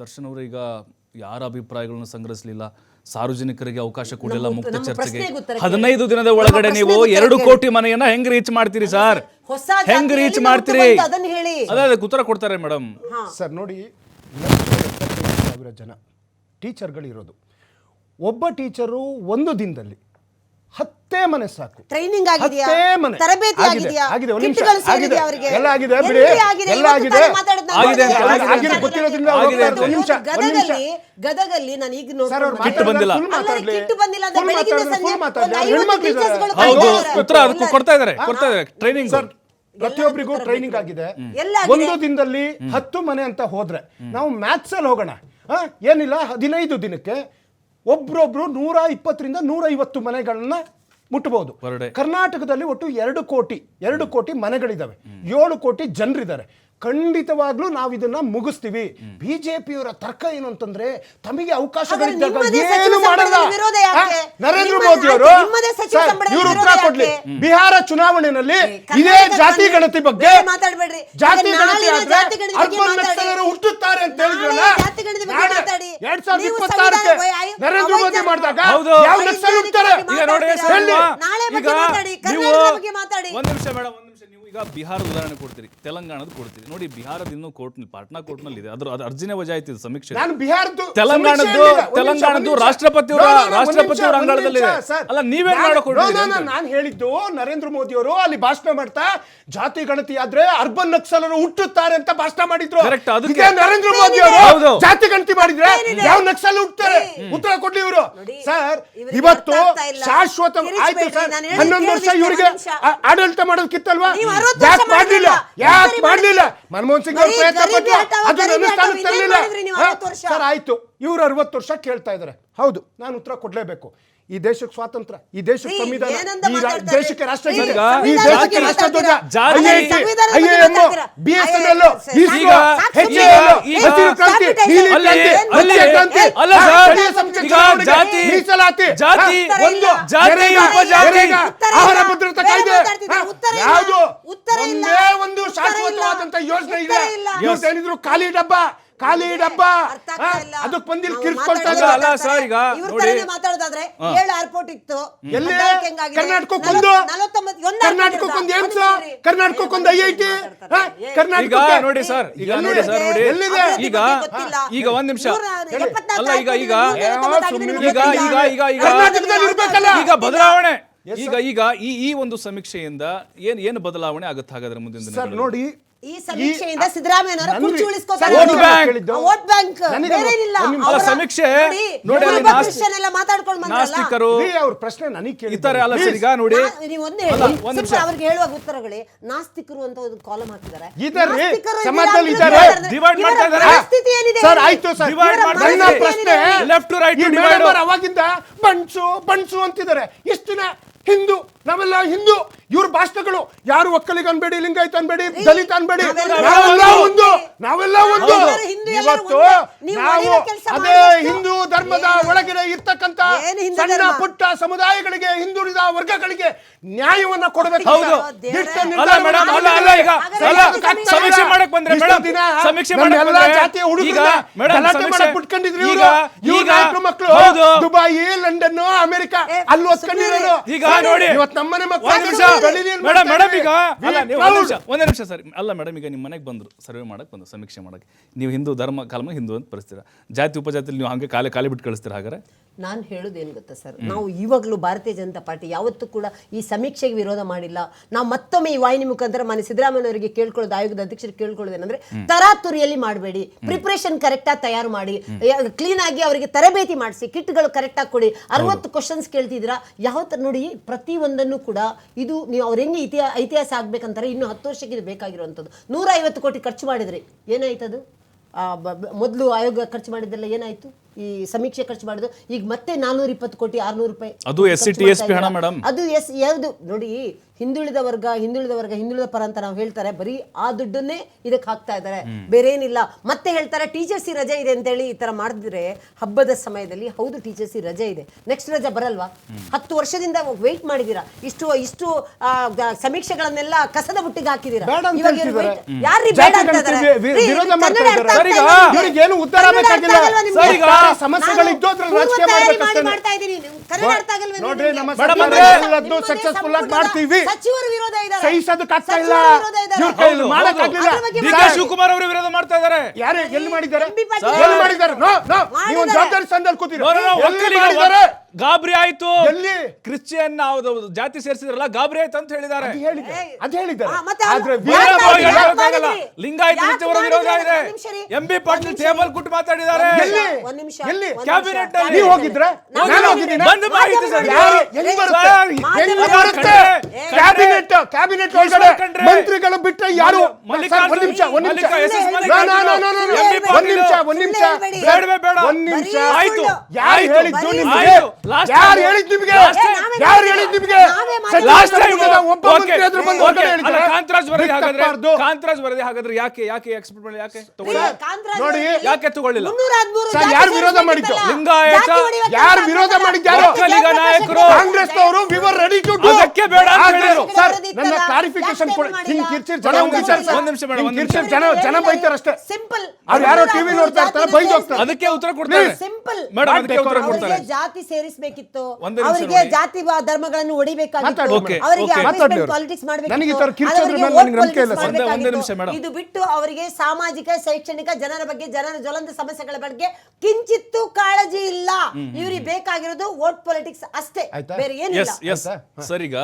ದರ್ಶನ್ ಅವರು ಈಗ ಯಾರ ಅಭಿಪ್ರಾಯಗಳನ್ನು ಸಂಗ್ರಹಿಸಲಿಲ್ಲ? ಸಾರ್ವಜನಿಕರಿಗೆ ಅವಕಾಶ ಕೊಡಲಿಲ್ಲ ಮುಕ್ತ ಚರ್ಚೆಗೆ. ಹದಿನೈದು ದಿನದ ಒಳಗಡೆ ನೀವು ಎರಡು ಕೋಟಿ ಮನೆಯನ್ನ ಹೆಂಗ್ ರೀಚ್ ಮಾಡ್ತೀರಿ ಸರ್? ಹೆಂಗ್ ರೀಚ್ ಮಾಡ್ತೀರಿ? ಅದನ್ನ ಹೇಳಿ. ಅದೇ ಅದಕ್ಕೆ ಉತ್ತರ ಕೊಡ್ತಾರೆ ಮೇಡಮ್ ಸರ್ ನೋಡಿ ಸಾವಿರ ಜನ. ಟೀಚರ್ಗಳಿರೋದು. ಒಬ್ಬ ಟೀಚರು ಒಂದು ದಿನದಲ್ಲಿ ಹತ್ತೇ ಮನೆ ಸಾಕು ಟ್ರೈನಿಂಗ್ ಆಗಿದೆಯಾ ಹತ್ತೇ ಮನೆ ತರಬೇತಿ ಆಗಿದೆ, ಆಗಿದೆಯಾ ಆಗಿದೆ, ಒಂದ್ ನಿಮಿಷ, ಕಿಟ್ಗಳು ಸೇರಿದೆಯಾ ಆಗಿದೆ. ಅವರಿಗೆ ಎಲ್ಲ ಆಗಿದೆ, ಎಲ್ಲಿ ಬಿಡಿ. ಆಗಿದೆ? ಎಲ್ಲ ಇವತ್ತು ಆಗಿದೆ. ತಾನೇ ಮಾತಾಡಿದ್ದು ನಾನು ಆಗಿದೆ ಅಂತ, ಗೊತ್ತಿಲ್ಲ. ಆಗಿದೆ ಆಗಿದೆ, ಅಂತ. ಗೊತ್ತಿರೋದ್ರಿಂದ ಆಗಿದೆ ಹೋಗ್ತಾ ಅಂತ. ಇರೋದು. ನಿಮಿಷ, ಒಂದ್ ನಿಮಿಷ. ಗದಗಲ್ಲಿ ಗದಗಲ್ಲಿ ನಾನು ಈಗ ಸರ್ ಅವ್ರು ಬಂದಿಲ್ಲ. full ಅಲ್ಲ, ಮಾತಾಡ್ಲಿ. ಕಿಟ್ಟು ಬಂದಿಲ್ಲ ಅಂದ್ರೆ full ಬೆಳಗಿನ ಮಾತಾಡ್ಲಿ, ಸಂಜೆ full ಮಾತಾಡ್ಲಿ. ಒಂದು ಐವತ್ತು ಹೆಣ್ಮಕ್ಳು ಇದ್ದಾರೆ. ಟೀಚರ್ಸ್ಗಳು ಹೌದು ಕಾಯ್ತಾ ಉತ್ತರ ಅದಕ್ಕೂ ಕೊಡ್ತಾ ಇದಾರೆ ಕೊಡ್ತಾ ಇದಾರೆ ಟ್ರೈನಿಂಗ್ ಸರ್ ಪ್ರತಿಯೊಬ್ಬರಿಗೂ ಟ್ರೈನಿಂಗ್ ಆಗಿದೆ ಎಲ್ಲ ಆಗಿದೆ. ಒಂದು ದಿನದಲ್ಲಿ ಹತ್ತು ಮನೆ ಅಂತ ಹೋದ್ರೆ ನಾವು ಮ್ಯಾಥ್ಸ್ ಅಲ್ಲಿ ಹೋಗೋಣ ಆ, ಏನಿಲ್ಲ ಹದಿನೈದು ದಿನಕ್ಕೆ ಒಬ್ರೊಬ್ರು ನೂರ ಇಪ್ಪತ್ತರಿಂದ ನೂರ ಐವತ್ತು ಮನೆಗಳನ್ನ ಮುಟ್ಟಬಹುದು ಕರ್ನಾಟಕದಲ್ಲಿ ಒಟ್ಟು ಎರಡು ಕೋಟಿ ಎರಡು ಕೋಟಿ ಮನೆಗಳಿದ್ದಾವೆ ಏಳು ಕೋಟಿ ಜನರಿದ್ದಾರೆ. ಖಂಡಿತವಾಗ್ಲೂ ನಾವು ಇದನ್ನ ಮುಗಿಸ್ತೀವಿ. ಬಿಜೆಪಿಯವರ ತರ್ಕ ಏನು ಅಂತಂದ್ರೆ ತಮಗೆ ಅವಕಾಶ ಏನು ಮಾಡಲ್ಲ? ನರೇಂದ್ರ ಮೋದಿ ಅವರು ಇವರು ಉತ್ತರ ಕೊಡ್ಲಿ. ಬಿಹಾರ ಚುನಾವಣೆಯಲ್ಲಿ ಇದೇ ಜಾತಿ ಗಣತಿ ಬಗ್ಗೆ. ಜಾತಿ ಗಣತಿ ನಾಳಿನ ಆದ್ರೆ ಜಾತಿ ಗಣತಿ ಬಗ್ಗೆ ಅರ್ಬನ್ ಮಾತಾಡಿ. ನಕ್ಸಲರು ಹುಟ್ಟುತ್ತಾರೆ ಅಂತ ಹೇಳಿದ್ರಲ್ಲ ನಾಳೆ ಜಾತಿ ಗಣತಿ ಬಗ್ಗೆ ನಾಳೆ ಮಾತಾಡಿ. ಎರಡ್ ಸಾವಿರದ ನೀವು ಇಪ್ಪತ್ತಾರಕ್ಕೆ ಸಂವಿಧಾನ ನರೇಂದ್ರ ಮೋದಿ ಮಾಡಿದಾಗ ಹೌದು. ಯಾವ ನಕ್ಸಲ್ ಹುಡ್ತಾರೆ ಈಗ ನೋಡಿ ಮಾತಾಡ್ತೀರಾ? ನಾಳೆ ಬಗ್ಗೆ ಮಾತಾಡಿ, ನೀವು ಕರ್ನಾಟಕದ ಬಗ್ಗೆ ಮಾತಾಡಿ. ಒಂದ್ ನಿಮಿಷ ಮೇಡಮ್ ಒಂದ್ ನೀವು ಈಗ ಬಿಹಾರದ ಉದಾಹರಣೆ ಕೊಡ್ತೀರಿ ತೆಲಂಗಾಣದ ಕೊಡ್ತೀರಿ. ನೋಡಿ ಬಿಹಾರದ ಇನ್ನೂ ಕೋರ್ಟ್ ಪಾಟ್ನಾ ಕೋರ್ಟ್ನಲ್ಲಿ ಇದೆ ಅದ್ರ ಅದು ಅರ್ಜಿನೇ ವಜಾ ಆಯ್ತು ಇದು ಸಮೀಕ್ಷೆ. ನಾನು ಬಿಹಾರದ್ದು ತೆಲಂಗಾಣದ್ದು- ತೆಲಂಗಾಣದ್ದು ರಾಷ್ಟ್ರಪತಿ ಅವರ ರಾಷ್ಟ್ರಪತಿ ಅವರ ಅಂಗಳದಲ್ಲಿದೆ. ಅಲ್ಲ, ನೀವೇ ನಾನು- ಹೇಳಿದ್ದು ನರೇಂದ್ರ ಮೋದಿ ಅವರು ಅಲ್ಲಿ ಭಾಷಣ ಮಾಡ್ತಾ ಜಾತಿ ಗಣತಿ ಆದ್ರೆ ಅರ್ಬನ್ ನಕ್ಸಲರು ಹುಟ್ಟುತ್ತಾರೆ ಅಂತ ಭಾಷಣ ಮಾಡಿದ್ರು. ಕರೆಕ್ಟ್ ಅದಕ್ಕೆ- ನರೇಂದ್ರ ಮೋದಿ ಅವರು ಜಾತಿ ಗಣತಿ ಮಾಡಿದ್ರೆ ಯಾವ ನಕ್ಸಲ್ ಹುಟ್ಟುತ್ತಾರೆ? ಉತ್ತರ ಕೊಡ್ಲಿ ಇವರು. ನೋಡಿ, ಸರ್ ಇವತ್ತು ಶಾಶ್ವತ ಆಯ್ತು ಸರ್. ಹನ್ನೊಂದು ವರ್ಷ ಇವರಿಗೆ ಆಡಳಿತ ಮಾಡೋದಕ್ಕಿತ್ತಲ್ವಾ ನೀವು ಅರವತ್ತು ವರ್ಷ ಯಾಕೆ ಮಾಡ್ಲಿಲ್ಲ. ಯಾಕೆ ಮನಮೋಹನ್ ಸಿಂಗ್ ಅವರು ಬರೀ ಪ್ರಯತ್ನ ಗರೀಬಿ ಪಟ್ರು ಹಠಾವ, ಅದು ಗರೀಬಿ ಅನುಷ್ಠಾನಕ್ಕೆ ಹಠಾವ, ಇದೇನ್ ತರಲಿಲ್ಲ ಮಾಡಿದ್ರಿ ನೀವು ಹಾ, ಅರವತ್ತು ವರ್ಷ? ಸರ್ ಆಯ್ತು. ಇವ್ರು ಅರವತ್ತು ವರ್ಷ ಕೇಳ್ತಾ ಇದ್ದಾರೆ ಹೌದು ನಾನು ಉತ್ತರ ಕೊಡ್ಲೇಬೇಕು. ಈ ದೇಶಕ್ಕೆ ಸ್ವಾತಂತ್ರ್ಯ ಈ ದೇಶಕ್ಕೆ ರೀ, ಸಂವಿಧಾನ ಏನಂತ ಈ ರಾ- ಮಾತಾಡ್ತಾರೆ? ದೇಶಕ್ಕೆ ರಾಷ್ಟ್ರಗೀತೆ ಈಗ ಈ ಸಂವಿಧಾನದ ದೇಶಕ್ಕೆ ಬಗ್ಗೆ ರಾಷ್ಟ್ರಧ್ವಜ ಜಾತಿ- ಐ ಐ ಟಿ, ಸಂವಿಧಾನದ ಐ ಬಗ್ಗೆ ಮಾತಾಡ್ತೀರಾ? ಬಿ ಎಸ್ ಎನ್ ಎಲ್ ಸಾಕು, ಈಗ- ಈಗ- ಈಗ- ಕ್ರಾಂತಿ ಸಾಕು, ನೀಲಿ ಅಲ್ಲಿ- ಕ್ರಾಂತಿ ಅಲ್ಲಿ- ಹಸಿರು ಕ್ರಾಂತಿ. ಅಲ್ಲ ಹಾ, ಸರ್, ಸ್ಥಳೀಯ ಸಂಸ್ಥೆ ಈಗ ಚುನಾವಣೆಗೆ ಜಾತಿ- ಮೀಸಲಾತಿ ಜಾತಿ- ಒಂದು ಜಾತಿ, ಉಪಜಾತಿ. ಆಹಾರ ಭದ್ರತಾ ಕಾಯ್ದೆ. ಯಾವುದು. ಒಂದೇ ಒಂದು. ಶಾಶ್ವತವಾದಂತ ಯೋಜನೆ ಇದೆ ಹೇಳಿದ್ರು ಏನಿದ್ರು ಖಾಲಿ ಡಬ್ಬ ಖಾಲಿ ಡಬ್ಬ. ಅದಕ್ಕೆ ಬಂದಿಲ್ ನಾವು ಕಿರ್ಸ್ಕೊಳ್ತಾ ಮಾತಾಡೋದು ಇದ್ದಾರೆ. ಅಲ್ಲ ಸರ್, ಈಗ ನೋಡಿ. ಮಾತಾಡೋದಾದ್ರೆ ಏಳು ಏರ್ಪೋರ್ಟ್ ಇತ್ತು. ಎಲ್ಲಿ ಕರ್ನಾಟಕ ಒಂದು. ಕರ್ನಾಟಕಕ್ಕೊಂದು airport ಏಮ್ಸ್ ಇರ್ತಾ? ಒಂದು ಕರ್ನಾಟಕಕ್ಕೊಂದು ಐ ಐ ಟಿ ಈಗ ಕರ್ನಾಟಕ ನೋಡಿ ಸರ್ ಈಗ ಎಲ್ಲಿದೆ? ನೋಡಿ ಸರ್ ನೋಡಿ. ಎಲ್ಲಿದೆ? ಈಗ ಈಗ ಒಂದ್ ನಿಮಿಷ. ಅಲ್ಲ ಈಗ ಈಗ. ಈಗ ಈಗ ಈಗ ಈಗ. ಕರ್ನಾಟಕದಲ್ಲಿ ಇರ್ಬೇಕಲ್ಲ? ಈಗ ಬದಲಾವಣೆ. ಈಗ ಈಗ ಈ ಈ ಒಂದು ಸಮೀಕ್ಷೆಯಿಂದ ಏನ್ ಏನು ಬದಲಾವಣೆ ಆಗುತ್ತೆ ಹಾಗಾದ್ರೆ ಮುಂದಿನ ಸರ್ ನೋಡಿ ಈ ಸಮೀಕ್ಷೆಯಿಂದ ಸಿದ್ದರಾಮಯ್ಯನವರ ಕುರ್ಚಿ ಉಳಿಸ್ಕೋತಾರೆ ಬೇರೇನಿಲ್ಲ. ಅವರ- ಸಮೀಕ್ಷೆ ನೋಡಿ, ಅಲ್ಲಿ ಮಾತಾಡ್ಕೊಂಡು. ನಾಸ್ತಿಕರು ಅವ್ರ ಪ್ರಶ್ನೆ ನನಗೆ ಅಲ್ಲ ಸರ್ ಈಗ ನೋಡಿ ನಾ- ನೀವು ಒಂದೇ ಹೇಳಿ ಅವ್ರಿಗೆ ಹೇಳುವಾಗ ಉತ್ತರಗಳೇ ನಾಸ್ತಿಕರು ಅಂತ ಒಂದು ಕಾಲಮ್ ಹಾಕಿದ್ದಾರೆ ಇದ್ದಾರೆ, ನಾಸ್ತಿಕರು ಸಮಾಜದಲ್ಲಿ ಇದ್ದೀರಾ ಇದ್ದಾರೆ. ಅಂತ ಮಾಡ್ತಾ ಇದ್ದಾರೆ. ಮನಸ್ಥಿತಿ ಏನಿದೆ ಸರ್ ಹೇಳಿ? ಆಯ್ತು ಸರ್ ಡಿವೈಡ್ ಮಾಡ್ತಾ ಇದ್ದಾರೆ. ಪ್ರಶ್ನೆ divide. ಅವಾಗಿಂದ ಬಣ್ಸು ಬಣ್ಸು ಅಂತಿದ್ದಾರೆ ಎಷ್ಟು ದಿನ ಹಿಂದೂ ನಾವೆಲ್ಲ ಹಿಂದೂ ಇವ್ರ ಭಾಷಣಗಳು ಯಾರು ಒಕ್ಕಲಿಗ ಅನ್ಬೇಡಿ ಲಿಂಗಾಯತ ಅನ್ಬೇಡಿ ದಲಿತ ಅನ್ಬೇಡಿ ನಾವೆಲ್ಲ ಒಂದು. ನಾವೆಲ್ಲ ಒಂದು. ಇವತ್ತು ನಾವು ಅದೇ ಹಿಂದೂ ಧರ್ಮದ ಏನು? ಒಳಗಡೆ ಇರ್ತಕ್ಕಂತ ಸಣ್ಣ ಪುಟ್ಟ ಸಮುದಾಯಗಳಿಗೆ ಹಿಂದುಳಿದ ವರ್ಗಗಳಿಗೆ ನ್ಯಾಯವನ್ನ ಕೊಡಬೇಕು. ಸಮೀಕ್ಷೆ ಮಾಡಕ್ ಬಂದ್ರೆ ದಿನ ಸಮೀಕ್ಷೆ ಎಲ್ಲಾ ಜಾತಿಯ ಮಾಡಕ್ ಬಿಟ್ಕೊಂಡಿದ್ರು ಇವ್ರು. ಮಕ್ಕಳು ದುಬಾಯಿ ಲಂಡನ್ ಅಮೆರಿಕ ಅಲ್ಲಿ ಓದ್ಕೊಂಡಿರೋರು ಈಗ ನೋಡಿ. ಇವತ್ತು ಮಕ್ಕಳು ಒಂದ್ ನಿಮಿಷ. ಮೇಡಮ್ ಮೇಡಮ್ ಈಗ. ಅಲ್ಲ ನೀವು ಒಂದ್ ನಿಮಿಷ. ಒಂದ್ ನಿಮಿಷ ಸರ್. ಅಲ್ಲ ಮೇಡಮ್ ಈಗ ನಿಮ್ಮ ಮನೆಗೆ ಬಂದ್ರು ಸರ್ವೆ ಮಾಡಕ್ ಬಂದ್ರು ಸಮೀಕ್ಷೆ ಮಾಡಕ್. ನೀವು ಹಿಂದೂ ಧರ್ಮ ಕಾಲಮ ಹಿಂದೂ ಅಂತ ಪರಿಸ್ತೀರಾ ಜಾತಿ ಉಪಜಾತಿಲಿ ನೀವು ಹಂಗೆ ಕಾಲೇ ಕಾಲಿ ಬಿಟ್ಟು ಕಳಿಸ್ತೀರಾ ಹಾಗಾದ್ರೆ? ನಾನು ಹೇಳೋದೇನು ಗೊತ್ತಾ ಸರ್? ನಾವು ಇವಾಗಲೂ ಭಾರತೀಯ ಜನತಾ ಪಾರ್ಟಿ ಯಾವತ್ತೂ ಕೂಡ ಈ ಸಮೀಕ್ಷೆಗೆ ವಿರೋಧ ಮಾಡಿಲ್ಲ. ನಾವು ಮತ್ತೊಮ್ಮೆ ಈ ವಾಹಿನಿ ಮುಖಾಂತರ ಮನೆ ಸಿದ್ದರಾಮಯ್ಯವರಿಗೆ ಕೇಳ್ಕೊಳ್ಳೋದು ಆಯೋಗದ ಅಧ್ಯಕ್ಷರಿಗೆ ಕೇಳ್ಕೊಳ್ಳೋದೇನಂದ್ರೆ ತರಾತುರಿಯಲ್ಲಿ ಮಾಡಬೇಡಿ. ಪ್ರಿಪ್ರೇಷನ್ ಕರೆಕ್ಟಾಗಿ ತಯಾರು ಮಾಡಿ. ಕ್ಲೀನ್ ಆಗಿ ಅವರಿಗೆ ತರಬೇತಿ ಮಾಡಿಸಿ ಕಿಟ್ಗಳು ಕರೆಕ್ಟಾಗಿ ಕೊಡಿ. ಅರವತ್ತು ಕ್ವಶನ್ಸ್ ಕೇಳ್ತಿದ್ದೀರಾ? ಯಾವ ಥರ ನೋಡಿ ಪ್ರತಿ ಒಂದನ್ನು ಕೂಡ ಇದು ನೀವು ಅವ್ರು ಹೆಂಗೆ ಇತಿಹಾಸ ಐತಿಹಾಸ ಆಗ್ಬೇಕಂತಾರೆ ಇನ್ನು ಹತ್ತು ವರ್ಷಕ್ಕೆ ಇದು ಬೇಕಾಗಿರುವಂಥದ್ದು. ನೂರ ಐವತ್ತು ಕೋಟಿ ಖರ್ಚು ಮಾಡಿದ್ರಿ. ಏನಾಯ್ತದು? ಮೊದಲು ಆಯೋಗ ಖರ್ಚು ಮಾಡಿದ್ದೆಲ್ಲ ಏನಾಯ್ತು? ಈ ಸಮೀಕ್ಷೆ ಖರ್ಚು ಮಾಡೋದು ಈಗ ಮತ್ತೆ ನಾನೂರ ಇಪ್ಪತ್ತು ಕೋಟಿ ಆರ್ನೂರು ರೂಪಾಯಿ ಅದು ಮಾಡ್ತಾ TSP ಹಣ. ಮೇಡಮ್. ಅದು ಎಸ್ ಯಾವುದು ನೋಡಿ ಹಿಂದುಳಿದ ವರ್ಗ ಹಿಂದುಳಿದ ವರ್ಗ ಹಿಂದುಳಿದ ಪರ ಅಂತ ನಾವು ಹೇಳ್ತಾರೆ ಬರೀ ಆ ದುಡ್ಡನ್ನೇ ಇದಕ್ಕೆ ಹಾಕ್ತಾ ಇದ್ದಾರೆ ಬೇರೆ ಏನಿಲ್ಲ ಮತ್ತೆ ಹೇಳ್ತಾರೆ ಟೀಚರ್ಸ್ ರಜೆ ಇದೆ ಅಂತೇಳಿ ಈ ತರ ಮಾಡಿದ್ರೆ ಹಬ್ಬದ ಸಮಯದಲ್ಲಿ ಹೌದು ಟೀಚರ್ಸ್ ರಜೆ ಇದೆ ನೆಕ್ಸ್ಟ್ ರಜೆ ಬರಲ್ವಾ ಹತ್ತು ವರ್ಷದಿಂದ ವೆಯ್ಟ್ ಮಾಡಿದೀರಾ ಇಷ್ಟು ಇಷ್ಟು ಆ, ಗ- ಸಮೀಕ್ಷೆಗಳನ್ನೆಲ್ಲ ಕಸದ ಬುಟ್ಟಿಗೆ ಹಾಕಿದೀರಾ ಬೇಡ ಅಂತ ಇವಾಗ ಇವ್ರು ಹೇಳ್ತಿದ್ದಾರೆ. wait- ಯಾರ್ರೀ ಬೇಡ ಜಾತಿ ಅಂತ ಇದ್ದಾರೆ? ಗಣತಿ ವಿ- ರೀ, ವಿರೋಧ ಕನ್ನಡ ಮಾಡ್ತಾ ಅರ್ಥ ಇದ್ದಾರೆ. ಆಗ್ತಾ ಸರಿ, ಇಲ್ಲ ಈಗ ನಿಮ್ಗೆ? ಇವ್ರಿಗೇನು ಉದ್ಧಾರ ಕನ್ನಡ ಅರ್ಥ ಬೇಕಾಗಿಲ್ಲ. ಆಗಲ್ವಾ ನಿಮ್ಗೆ? ಸರಿ, ಈಗ ಸರ್ಕಾರಿ ಸಮಸ್ಯೆಗಳಿದ್ದು ಅದ್ರಲ್ಲಿ ರಾಜಕೀಯ ಮಾಡ್ಬೇಕಷ್ಟೇ. ಮಾಡ್ತಾ ಇದೀನಿ ನೀವು ಕನ್ನಡ ಅರ್ಥ ಆಗಲ್ವಾ ನೋಡ್ರಿ ನಿಮ್ಗೆ? ನಮ್ಮ ಮೇಡಮ್ ಅಂದ್ರೆ- ಎಲ್ಲದನ್ನೂ ಸಕ್ಸಸ್ಫುಲ್ ಆಗಿ ಮಾಡ್ತೀವಿ. ಸಚಿವರ ವಿರೋಧ ಇದ್ದಾರೆ. ಸಹಿಸೋದಕ್ಕಾಗ್ತಾ ಇಲ್ಲ ಸಚಿವರು ವಿರೋಧ ಇದ್ದಾರೆ. ಇವ್ರ ಕೈಯಲ್ಲಿ ಮಾಡಕ್ಕಾಗ್ಲಿಲ್ಲ ಡಿ ಕೆ ಶಿವಕುಮಾರ್ ಅವರು ವಿರೋಧ ಮಾಡ್ತಾ ಇದ್ದಾರೆ. ಯಾರು ಎಲ್ಲಿ ಮಾಡಿದ್ದಾರೆ? ಎಲ್ಲಿ ನೋ ನೋ. ನೀವು. ಜವಾಬ್ದಾರಿ ಸಂದಲ್ಲಿ ಕೂತಿರೋ. ಎಲ್ಲಿ ಮಾಡಿದ್ದಾರೆ? ಗಾಬರಿ ಆಯ್ತು ಎಲ್ಲಿ? ಕ್ರಿಶ್ಚಿಯನ್ ಅವ್ರು ಜಾತಿ ಸೇರಿಸಿದ್ರಲ್ಲ ಗಾಬರಿ ಆಯ್ತು ಅಂತ ಹೇಳಿದ್ದಾರೆ ಅದು ಹೇಳಿದ್ದಾರೆ ಅದು ಹೇಳಿದ್ದಾರೆ ಆ, ಮತ್ತೆ ಅವ್ರು- ಆದ್ರೆ ಯಾರು ವೀರ ಮಾಡಿದ್ರು? ಪಾಟೀಲ್ ಯಾರು ಹೇಳೋಕ್ಕಾಗಲ್ಲ. ಮಾಡಿದ್ರಿ? ಲಿಂಗಾಯತ ಯಾಕೆ ಜೊತೆ ಅವರ ವಿರೋಧ ಮಾಡಿದ್ರಿ? ಇದೆ ಒಂದ್ ನಿಮಿಷ ರೀ. ಎಂ ಬಿ ಒಂದ್ ಪಾಟೀಲ್ ನಿಮಿಷ. ಟೇಬಲ್ ಕುಟ್ಟು ಮಾತಾಡಿದ್ದಾರೆ ಎಲ್ಲಿ? ಒಂದ್ ನಿಮಿಷ ಎಲ್ಲಿ? ಒಂದ್ ಕ್ಯಾಬಿನೆಟ್ ಅಲ್ಲಿ. ನೀವು ಹೋಗಿದ್ರೆ ನಾನು ನಾನು ಹೋಗಿದ್ದೀನಿ. ಹೋಗಿದ್ದೀನಿ ಬಂದ್ ಮಾಹಿತಿ ಸರ್ ಯಾರು ಎಲ್ಲಿ ಬರುತ್ತೆ ಎಲ್ಲಿ ಬರುತ್ತೆ ಕ್ಯಾಬಿನೆಟ್ ಕ್ಯಾಬಿನೆಟ್ ಒಳಗಡೆ. ಮಂತ್ರಿಗಳು ಬಿಟ್ಟರೆ ಯಾರು ಒಂದ್ ನಿಮಿಷ ಒಂದ್ ನಿಮಿಷ ಒಂದ್ ನಿಮಿಷ ಒಂದ್ ನಿಮಿಷ ಬೇಡವೇ ಬೇಡ. ಒಂದ್ ನಿಮಿಷ ಆಯ್ತು ಯಾರು. ಹೇಳಿದ್ದು ನಿಮ್ಗೆ ಯಾರು ಹೇಳಿದ್ ನಿಮ್ಗೆ ಯಾರು ಹೇಳಿದ್ ನಿಮ್ಗೆ ಒಬ್ಬ ಮಂತ್ರಿ ಆದ್ರೂ ಬಂದು ಹೊರಗಡೆ ಅಲ್ಲ ಹೇಳಿದ್ದಾರೆ. ಕಾಂತರಾಜ್ ವರದಿ ಹಾಗಾದ್ರೆ. ಕಾಂತರಾಜ್ ವರದಿ ಹಾಗಾದ್ರೆ ಯಾಕೆ ಯಾಕೆ ಎಕ್ಸ್ಪೆಕ್ಟ್ ಮಾಡಿ ಯಾಕೆ ತಗೊಳ್ಳಿ ನೋಡಿ, ಯಾಕೆ ತಗೊಳ್ಳಿಲ್ಲ? ಸರ್, ಯಾರು ವಿರೋಧ? ಮಾಡಿದ್ದು? ಲಿಂಗಾಯತ ಯಾರು ವಿರೋಧ ಮಾಡಿದ್ದಾರೆ? ಒಕ್ಕಲಿಗ ನಾಯಕರು. ಕಾಂಗ್ರೆಸ್ನವರು ವಿವರ್ ರೆಡಿ ಟು ಡೂ ಅದಕ್ಕೆ ಬೇಡ ಅಂತ ಹೇಳಿದ್ರು. ಸರ್ ನನ್ನ ಕ್ಲಾರಿಫಿಕೇಶನ್ ಯಾಕೆ ಕೊಡಿ. ಹಿಂಗ್ ಕಿರ್ಚಿರ್ ಜನ ಜನ ಒಂದ್ ನಿಮಿಷ, ಒಂದ್ ಮೇಡಮ್, ಕಿರ್ಚಿರ್ ಜನ ಜನ ಬೈತಾರೆ ಅಷ್ಟೇ. ಸಿಂಪಲ್ ಅವ್ರು ಯಾರೋ ಟಿವಿ ನೋಡ್ತಾ ಇರ್ತಾರೆ ಬೈದು ಹೋಗ್ತಾರೆ. ಅದಕ್ಕೆ ಉತ್ತರ ಕೊಡ್ತಾರೆ. ಸಿಂಪಲ್ ಮೇಡಮ್ ಅದಕ್ಕೆ ಉತ್ತರ ಕೊಡ್ತಾರೆ. ಜಾತಿ ಸೇರಿಸಬೇಕಿತ್ತು. ಅವರಿಗೆ ಜಾತಿ ವ- ಧರ್ಮಗಳನ್ನು ಹೊಡಿಬೇಕಾಗಿತ್ತು ಅವರಿಗೆ. ಪಾಲಿಟಿಕ್ಸ್ ನನಗೆ ಈ ತರ ಕಿರ್ಚೋದ್ರ ಮೇಲೆ ನನಗೆ ನಂಬಿಕೆ ಇಲ್ಲ ಸರ್. ಒಂದೇ- ಒಂದೇ ನಿಮಿಷ ಮೇಡಮ್. ಇದು ಬಿಟ್ಟು ಅವರಿಗೆ ಸಾಮಾಜಿಕ ಶೈಕ್ಷಣಿಕ ಜನರ ಬಗ್ಗೆ ಜನರ ಜ್ವಲಂತ ಸಮಸ್ಯೆಗಳ ಬಗ್ಗೆ ಕಿಂಚಿತ್ತು ಕಾಳಜಿ ಇಲ್ಲ. ಇವರಿಗೆ ಬೇಕಾಗಿರೋದು ವೋಟ್ ಪೊಲಿಟಿಕ್ಸ್ ಅಷ್ಟೇ. ಬೇರೆ ಏನಿಲ್ಲ. ಎಸ್ ಎಸ್ ಸರ್ ಈಗ